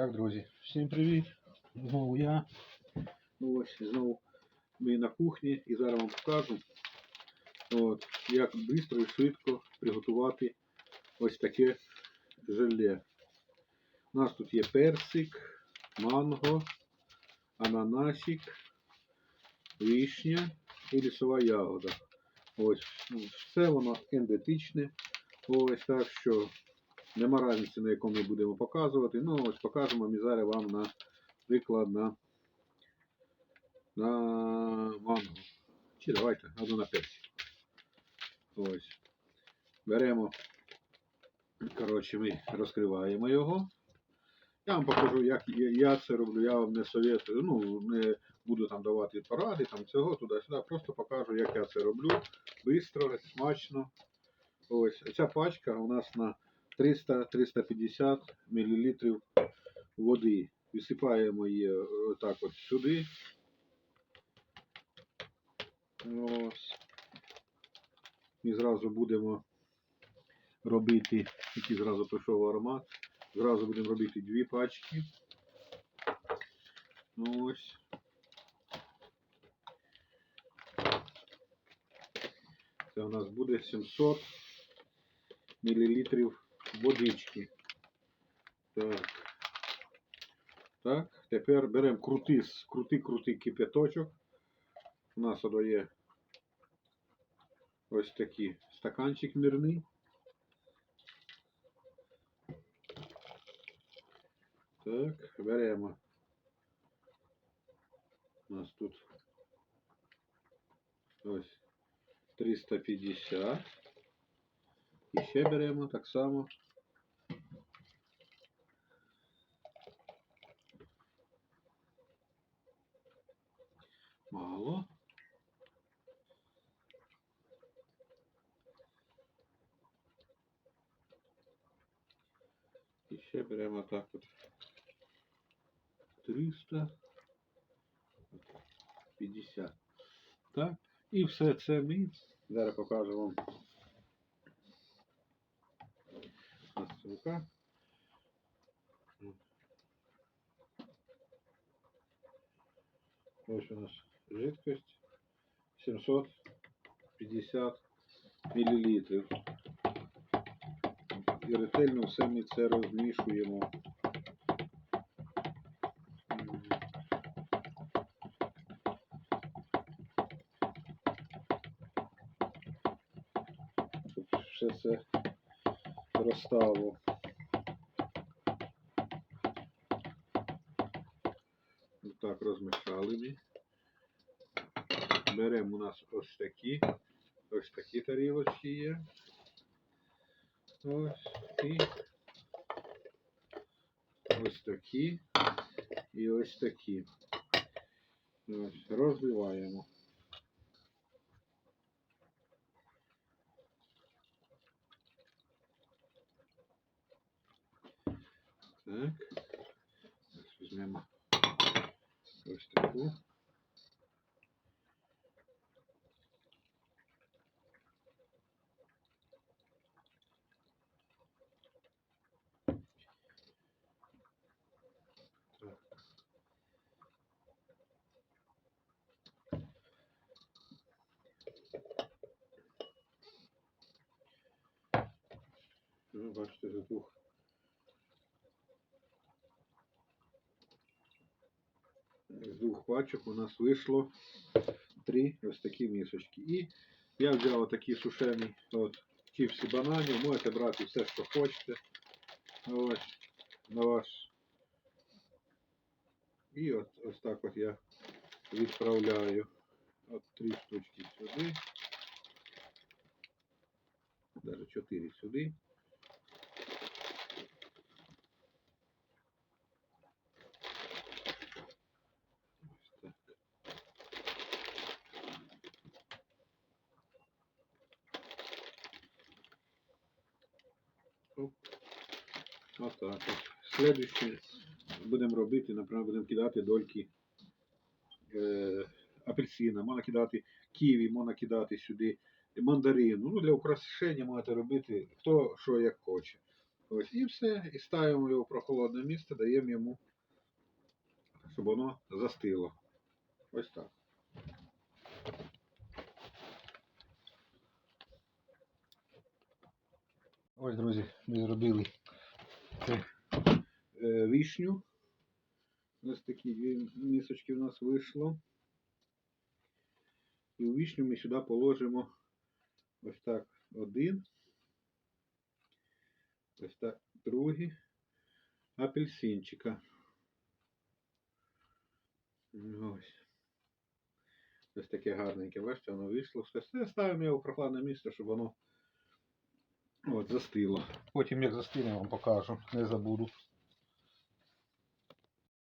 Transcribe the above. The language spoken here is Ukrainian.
Так, друзі, всім привіт. Знову я. Ну, Ось знову ми на кухні і зараз вам покажу, от, як швидко і швидко приготувати ось таке желе. У нас тут є персик, манго, ананасик, вишня і лісова ягода. Ось, ну, все воно ендетичне. Ось так що Нема різниці, на якому ми будемо показувати. Ну, ось покажемо ми зараз вам на приклад на, на манго. Чи давайте, або на персик. Ось. Беремо, коротше, ми розкриваємо його. Я вам покажу, як я це роблю. Я вам не советую, ну, не буду там давати поради, там цього, туди-сюди. Просто покажу, як я це роблю. Бистро, смачно. Ось, ця пачка у нас на 300-350 мл води. Висипаємо її отак от сюди. Ось. І зразу будемо робити, який зразу прийшов аромат. Зразу будемо робити дві пачки. Ось. Це у нас буде 700 мл водички. Так. Так, тепер беремо крутий, крутий, крутий кипяточок. У нас воно є ось такий стаканчик мірний. Так, беремо. У нас тут ось 350. І ще беремо так само. Мало. І ще беремо так от 350. Так. І все це ми. Зараз покажу вам На ссылка. Ось у нас жидкость 750 мл. І ретельно все ми це розмішуємо. Щоб все це розстало. Так, розмішали ми. Беремо у нас ось такі. Ось такі тарілочки є. Ось і ось такі. І ось такі. Ось, розбиваємо. Так. Ось візьмемо ось таку. Так. Ну, бачите, за двох з двох пачок у нас вийшло три ось такі місочки. І я взяв такі сушені от, чіпси бананів. Можете брати все, що хочете. Ось на ваш. І от ось так от я відправляю. От три штучки сюди. Даже чотири сюди. Оп. Отак от. Будемо робити, наприклад, будемо кидати дольки е, апельсина, можна кидати ківі, можна кидати сюди мандарин. Ну, для украшення можете робити хто що як хоче. Ось і все. І ставимо його в прохолодне місце, даємо йому, щоб воно застило. Ось так. Ось, друзі, ми зробили е, вишню. Ось такі дві місочки у нас вийшло. І у вишню ми сюди положимо ось так один. Ось так другий апельсинчика. Ось. Ось таке гарненьке, бачите, воно вийшло. Все ставимо його в прохладне місце, щоб воно от, застило. Потім як застине, вам покажу, не забуду.